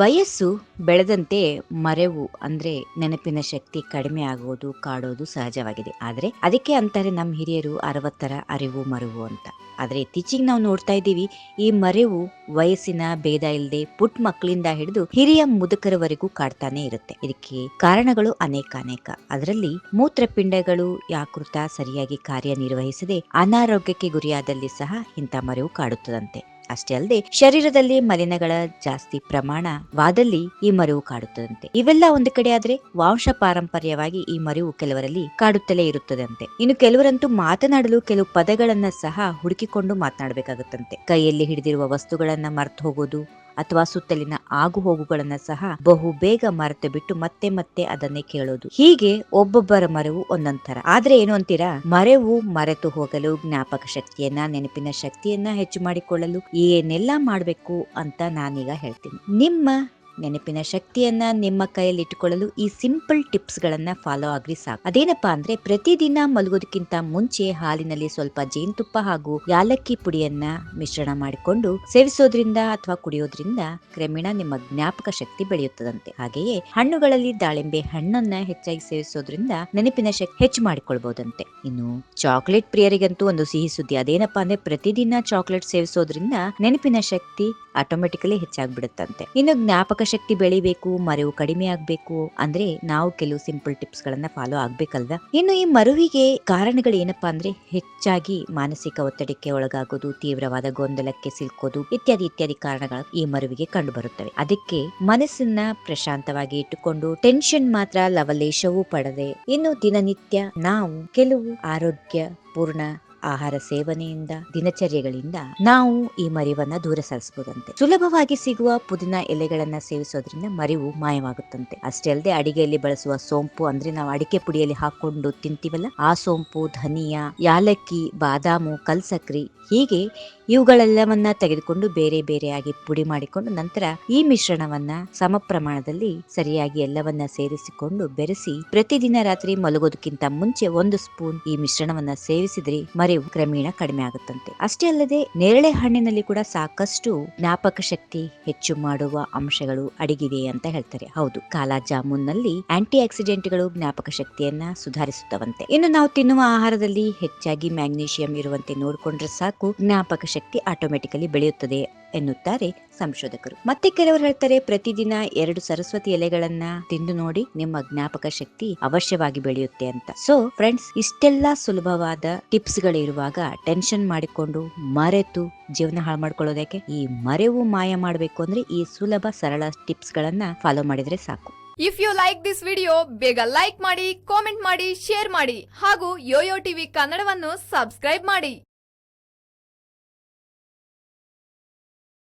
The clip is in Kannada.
ವಯಸ್ಸು ಬೆಳೆದಂತೆ ಮರೆವು ಅಂದ್ರೆ ನೆನಪಿನ ಶಕ್ತಿ ಕಡಿಮೆ ಆಗುವುದು ಕಾಡೋದು ಸಹಜವಾಗಿದೆ. ಆದರೆ ಅದಕ್ಕೆ ಅಂತಾರೆ ನಮ್ಮ ಹಿರಿಯರು ಅರವತ್ತರ ಅರಿವು, ಮರುವು ಅಂತ. ಆದರೆ ಇತ್ತೀಚೆಗೆ ನಾವು ನೋಡ್ತಾ ಇದ್ದೀವಿ, ಈ ಮರೆವು ವಯಸ್ಸಿನ ಭೇದ ಇಲ್ಲದೆ ಪುಟ್ ಮಕ್ಕಳಿಂದ ಹಿಡಿದು ಹಿರಿಯ ಮುದುಕರವರೆಗೂ ಕಾಡ್ತಾನೆ ಇರುತ್ತೆ. ಇದಕ್ಕೆ ಕಾರಣಗಳು ಅನೇಕ ಅನೇಕ. ಅದರಲ್ಲಿ ಮೂತ್ರಪಿಂಡಗಳು ಯಾಕೃತ ಸರಿಯಾಗಿ ಕಾರ್ಯನಿರ್ವಹಿಸದೆ ಅನಾರೋಗ್ಯಕ್ಕೆ ಗುರಿಯಾದಲ್ಲಿ ಸಹ ಇಂಥ ಮರೆವು ಕಾಡುತ್ತದಂತೆ. ಅಷ್ಟೇ ಅಲ್ಲದೆ ಶರೀರದಲ್ಲಿ ಮಲಿನಗಳ ಜಾಸ್ತಿ ಪ್ರಮಾಣವಾದಲ್ಲಿ ಈ ಮರಿವು ಕಾಡುತ್ತದಂತೆ. ಇವೆಲ್ಲ ಒಂದು ಕಡೆ ಆದ್ರೆ ವಾಂಶ ಪಾರಂಪರ್ಯವಾಗಿ ಈ ಮರಿವು ಕೆಲವರಲ್ಲಿ ಕಾಡುತ್ತಲೇ ಇರುತ್ತದಂತೆ. ಇನ್ನು ಕೆಲವರಂತೂ ಮಾತನಾಡಲು ಕೆಲವು ಪದಗಳನ್ನ ಸಹ ಹುಡುಕಿಕೊಂಡು ಮಾತನಾಡಬೇಕಾಗುತ್ತಂತೆ. ಕೈಯಲ್ಲಿ ಹಿಡಿದಿರುವ ವಸ್ತುಗಳನ್ನ ಮರ್ತು ಹೋಗೋದು ಅಥವಾ ಸುತ್ತಲಿನ ಆಗು ಹೋಗುಗಳನ್ನ ಸಹ ಬಹು ಬೇಗ ಮರೆತು ಬಿಟ್ಟು ಮತ್ತೆ ಮತ್ತೆ ಅದನ್ನೇ ಕೇಳೋದು. ಹೀಗೆ ಒಬ್ಬೊಬ್ಬರ ಮರೆವು ಒಂದೊಂದರ ಆದ್ರೆ ಏನು ಅಂತೀರಾ? ಮರೆವು ಮರೆತು ಹೋಗಲು ಜ್ಞಾಪಕ ಶಕ್ತಿಯನ್ನ, ನೆನಪಿನ ಶಕ್ತಿಯನ್ನ ಹೆಚ್ಚು ಮಾಡಿಕೊಳ್ಳಲು ಏನೆಲ್ಲಾ ಮಾಡ್ಬೇಕು ಅಂತ ನಾನೀಗ ಹೇಳ್ತೀನಿ. ನಿಮ್ಮ ನೆನಪಿನ ಶಕ್ತಿಯನ್ನ ನಿಮ್ಮ ಕೈಯಲ್ಲಿ ಇಟ್ಟುಕೊಳ್ಳಲು ಈ ಸಿಂಪಲ್ ಟಿಪ್ಸ್ ಗಳನ್ನ ಫಾಲೋ ಆಗ್ರಿ ಸಾಕು. ಅದೇನಪ್ಪಾ ಅಂದ್ರೆ ಪ್ರತಿದಿನ ಮಲಗೋದಕ್ಕಿಂತ ಮುಂಚೆ ಹಾಲಿನಲ್ಲಿ ಸ್ವಲ್ಪ ಜೇನುತುಪ್ಪ ಹಾಗೂ ಯಾಲಕ್ಕಿ ಪುಡಿಯನ್ನ ಮಿಶ್ರಣ ಮಾಡಿಕೊಂಡು ಸೇವಿಸೋದ್ರಿಂದ ಅಥವಾ ಕುಡಿಯೋದ್ರಿಂದ ಕ್ರಮೇಣ ನಿಮ್ಮ ಜ್ಞಾಪಕ ಶಕ್ತಿ ಬೆಳೆಯುತ್ತದಂತೆ. ಹಾಗೆಯೇ ಹಣ್ಣುಗಳಲ್ಲಿ ದಾಳಿಂಬೆ ಹಣ್ಣನ್ನ ಹೆಚ್ಚಾಗಿ ಸೇವಿಸೋದ್ರಿಂದ ನೆನಪಿನ ಶಕ್ತಿ ಹೆಚ್ಚು ಮಾಡಿಕೊಳ್ಬಹುದಂತೆ ಇನ್ನು ಚಾಕ್ಲೇಟ್ ಪ್ರಿಯರಿಗಂತೂ ಒಂದು ಸಿಹಿ ಸುದ್ದಿ. ಅದೇನಪ್ಪಾ ಅಂದ್ರೆ ಪ್ರತಿದಿನ ಚಾಕ್ಲೇಟ್ ಸೇವಿಸೋದ್ರಿಂದ ನೆನಪಿನ ಶಕ್ತಿ ಆಟೋಮೆಟಿಕಲಿ ಹೆಚ್ಚಾಗ್ಬಿಡುತ್ತಂತೆ. ಇನ್ನು ಜ್ಞಾಪಕ ಶಕ್ತಿ ಬೆಳಿಬೇಕು, ಮರೆವು ಕಡಿಮೆ ಆಗ್ಬೇಕು ಅಂದ್ರೆ ನಾವು ಕೆಲವು ಸಿಂಪಲ್ ಟಿಪ್ಸ್ ಗಳನ್ನ ಫಾಲೋ ಆಗ್ಬೇಕಲ್ವಾ? ಇನ್ನು ಈ ಮರುವಿಗೆ ಕಾರಣಗಳು ಏನಪ್ಪಾ ಅಂದ್ರೆ ಹೆಚ್ಚಾಗಿ ಮಾನಸಿಕ ಒತ್ತಡಕ್ಕೆ ಒಳಗಾಗೋದು, ತೀವ್ರವಾದ ಗೊಂದಲಕ್ಕೆ ಸಿಲ್ಕೋದು ಇತ್ಯಾದಿ ಇತ್ಯಾದಿ ಕಾರಣಗಳು ಈ ಮರುವಿಗೆ ಕಂಡು ಬರುತ್ತವೆ ಅದಕ್ಕೆ ಮನಸ್ಸನ್ನ ಪ್ರಶಾಂತವಾಗಿ ಇಟ್ಟುಕೊಂಡು ಟೆನ್ಷನ್ ಮಾತ್ರ ಲವಲೇಶವೂ ಪಡದೆ ಇನ್ನು ದಿನನಿತ್ಯ ನಾವು ಕೆಲವು ಆರೋಗ್ಯ ಪೂರ್ಣ ಆಹಾರ ಸೇವನೆಯಿಂದ, ದಿನಚರ್ಯಗಳಿಂದ ನಾವು ಈ ಮರಿವನ್ನ ದೂರ ಸರಿಸಬಹುದಂತೆ. ಸುಲಭವಾಗಿ ಸಿಗುವ ಪುದೀನ ಎಲೆಗಳನ್ನ ಸೇವಿಸೋದ್ರಿಂದ ಮರಿವು ಮಾಯವಾಗುತ್ತಂತೆ. ಅಷ್ಟೇ ಅಲ್ಲದೆ ಅಡಿಗೆಯಲ್ಲಿ ಬಳಸುವ ಸೋಂಪು ಅಂದ್ರೆ ನಾವು ಅಡಿಕೆ ಪುಡಿಯಲ್ಲಿ ಹಾಕೊಂಡು ತಿಂತೀವಲ್ಲ, ಆ ಸೋಂಪು, ಧನಿಯಾ, ಯಾಲಕ್ಕಿ, ಬಾದಾಮು, ಕಲ್ಸಕ್ರಿ ಹೀಗೆ ಇವುಗಳೆಲ್ಲವನ್ನ ತೆಗೆದುಕೊಂಡು ಬೇರೆ ಬೇರೆಯಾಗಿ ಪುಡಿ ಮಾಡಿಕೊಂಡು ನಂತರ ಈ ಮಿಶ್ರಣವನ್ನ ಸಮ ಪ್ರಮಾಣದಲ್ಲಿ ಸರಿಯಾಗಿ ಎಲ್ಲವನ್ನ ಸೇರಿಸಿಕೊಂಡು ಬೆರೆಸಿ ಪ್ರತಿದಿನ ರಾತ್ರಿ ಮಲಗೋದಕ್ಕಿಂತ ಮುಂಚೆ ಒಂದು ಸ್ಪೂನ್ ಈ ಮಿಶ್ರಣವನ್ನ ಸೇವಿಸಿದ್ರೆ ಮರೆವು ಕ್ರಮೇಣ ಕಡಿಮೆ ಆಗುತ್ತಂತೆ. ಅಷ್ಟೇ ಅಲ್ಲದೆ ನೇರಳೆ ಹಣ್ಣಿನಲ್ಲಿ ಕೂಡ ಸಾಕಷ್ಟು ಜ್ಞಾಪಕ ಶಕ್ತಿ ಹೆಚ್ಚು ಮಾಡುವ ಅಂಶಗಳು ಅಡಗಿದೆ ಅಂತ ಹೇಳ್ತಾರೆ. ಹೌದು, ಕಾಲಾ ಜಾಮೂನ್ನಲ್ಲಿ ಆಂಟಿ ಆಕ್ಸಿಡೆಂಟ್ಗಳು ಜ್ಞಾಪಕ ಶಕ್ತಿಯನ್ನ ಸುಧಾರಿಸುತ್ತವಂತೆ. ಇನ್ನು ನಾವು ತಿನ್ನುವ ಆಹಾರದಲ್ಲಿ ಹೆಚ್ಚಾಗಿ ಮ್ಯಾಗ್ನೀಷಿಯಂ ಇರುವಂತೆ ನೋಡಿಕೊಂಡ್ರೆ ಸಾಕು ಜ್ಞಾಪಕ ಶಕ್ತಿ ಆಟೋಮೆಟಿಕಲಿ ಬೆಳೆಯುತ್ತದೆ ಎನ್ನುತ್ತಾರೆ ಸಂಶೋಧಕರು. ಮತ್ತೆ ಕೆಲವರು ಹೇಳ್ತಾರೆ, ಪ್ರತಿದಿನ ಎರಡು ಸರಸ್ವತಿ ಎಲೆಗಳನ್ನ ತಿಂದು ನೋಡಿ ನಿಮ್ಮ ಜ್ಞಾಪಕ ಶಕ್ತಿ ಅವಶ್ಯವಾಗಿ ಬೆಳೆಯುತ್ತೆ ಅಂತ. ಸೊ ಫ್ರೆಂಡ್ಸ್ ಇಷ್ಟೆಲ್ಲಾ ಸುಲಭವಾದ ಟಿಪ್ಸ್ ಗಳಿರುವಾಗ ಟೆನ್ಷನ್ ಮಾಡಿಕೊಂಡು ಮರೆತು ಜೀವನ ಹಾಳು ಮಾಡ್ಕೊಳ್ಳೋದಕ್ಕೆ ಈ ಮರೆವು ಮಾಯ ಮಾಡಬೇಕು ಅಂದ್ರೆ ಈ ಸುಲಭ, ಸರಳ ಟಿಪ್ಸ್ ಗಳನ್ನ ಫಾಲೋ ಮಾಡಿದ್ರೆ ಸಾಕು. If you like this video ಬೇಗ ಲೈಕ್ ಮಾಡಿ ಕಾಮೆಂಟ್ ಮಾಡಿ ಶೇರ್ ಮಾಡಿ ಹಾಗೂ ಯೋಯೋ ಟಿವಿ ಕನ್ನಡವನ್ನು ಸಬ್ಸ್ಕ್ರೈಬ್ ಮಾಡಿ.